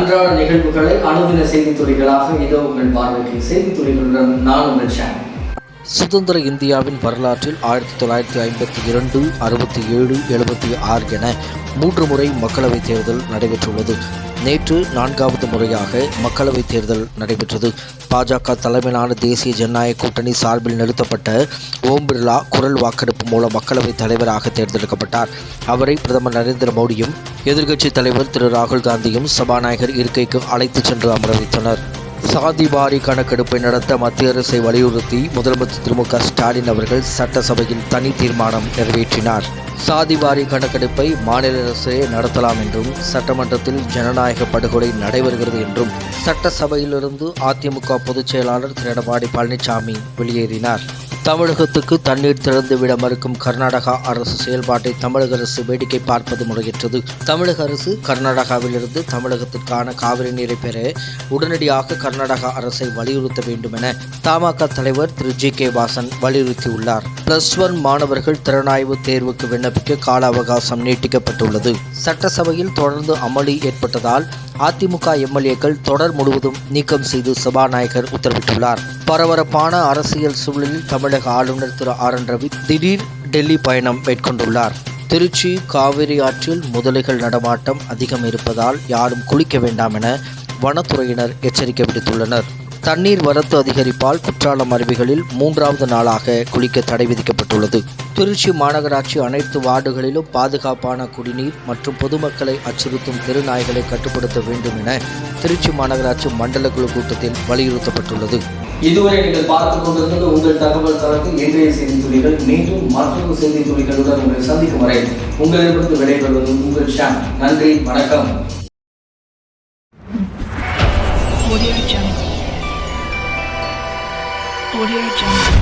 அன்றாட நிகழ்வுகளை அனுதின செய்தி துளிகளாக இதோ உங்கள் பார்வைக்கு செய்தி துளிகளுடன் நான் உங்கள் சேனல் சுதந்திர இந்தியாவின் வரலாற்றில் ஆயிரத்தி தொள்ளாயிரத்தி ஐம்பத்தி இரண்டு அறுபத்தி ஏழு எழுபத்தி ஆறு என மூன்று முறை மக்களவைத் தேர்தல் நடைபெற்றுள்ளது. நேற்று நான்காவது முறையாக மக்களவைத் தேர்தல் நடைபெற்றது. பாஜக தலைமையிலான தேசிய ஜனநாயக கூட்டணி சார்பில் நிறுத்தப்பட்ட ஓம் பிர்லா குரல் வாக்கெடுப்பு மூலம் மக்களவைத் தலைவராக தேர்ந்தெடுக்கப்பட்டார். அவரை பிரதமர் நரேந்திர மோடியும் எதிர்க்கட்சித் தலைவர் திரு ராகுல் காந்தியும் சபாநாயகர் இருக்கைக்கு அழைத்துச் சென்று அமர வைத்தனர் சாதி வாரி கணக்கெடுப்பை நடத்த மத்திய அரசை வலியுறுத்தி முதலமைச்சர் திரு மு க ஸ்டாலின் அவர்கள் சட்டசபையில் தனி தீர்மானம் நிறைவேற்றினார். சாதி வாரி கணக்கெடுப்பை மாநில அரசே நடத்தலாம் என்றும் சட்டமன்றத்தில் ஜனநாயக படுகொலை நடைபெறுகிறது என்றும் சட்டசபையிலிருந்து அதிமுக பொதுச் செயலாளர் திரு எடப்பாடி பழனிசாமி வெளியேறினார். தமிழகத்துக்கு தண்ணீர் திறந்துவிட மறுக்கும் கர்நாடகா அரசு செயல்பாட்டை தமிழக அரசு வேடிக்கை பார்ப்பது முறையற்றது. தமிழக அரசு கர்நாடகாவிலிருந்து தமிழகத்திற்கான காவிரி நீரை பெற உடனடியாக கர்நாடகா அரசை வலியுறுத்த வேண்டும் என தமாக தலைவர் திரு ஜி கே வாசன் வலியுறுத்தியுள்ளார். பிளஸ் ஒன் மாணவர்கள் திறனாய்வு தேர்வுக்கு விண்ணப்பிக்க கால அவகாசம் நீட்டிக்கப்பட்டுள்ளது. சட்டசபையில் தொடர்ந்து அமளி ஏற்பட்டதால் அதிமுக எம்எல்ஏக்கள் தொடர் முழுவதும் நீக்கம் செய்து சபாநாயகர் உத்தரவிட்டுள்ளார். பரபரப்பான அரசியல் சூழலில் தமிழக ஆளுநர் திரு ஆர் என் ரவி திடீர் டெல்லி பயணம் மேற்கொண்டுள்ளார். திருச்சி காவிரி ஆற்றில் முதலைகள் நடமாட்டம் அதிகம் இருப்பதால் யாரும் குளிக்க வேண்டாம் என வனத்துறையினர் எச்சரிக்கை விடுத்துள்ளனர். தண்ணீர் வரத்து அதிகரிப்பால் குற்றாலம் அருவிகளில் மூன்றாவது நாளாக குளிக்க தடை விதிக்கப்பட்டுள்ளது. திருச்சி மாநகராட்சி அனைத்து வார்டுகளிலும் பாதுகாப்பான குடிநீர் மற்றும் பொதுமக்களை அச்சுறுத்தும் தெருநாய்களை கட்டுப்படுத்த வேண்டும் என திருச்சி மாநகராட்சி மண்டல குழு கூட்டத்தில் வலியுறுத்தப்பட்டுள்ளது. இதுவரை நீங்கள் பார்த்துக் கொண்டிருந்தது உங்கள் தகவல் தளத்தில் இன்றைய செய்தி துளிகள் மீண்டும் மற்றொரு செய்தி துளிகளுடன் உங்களை சந்திக்கும் வரை உங்களிடமிருந்து விடைபெறுவது உங்கள் ஷாம் நன்றி வணக்கம் Audio Jungle. Audio Jungle.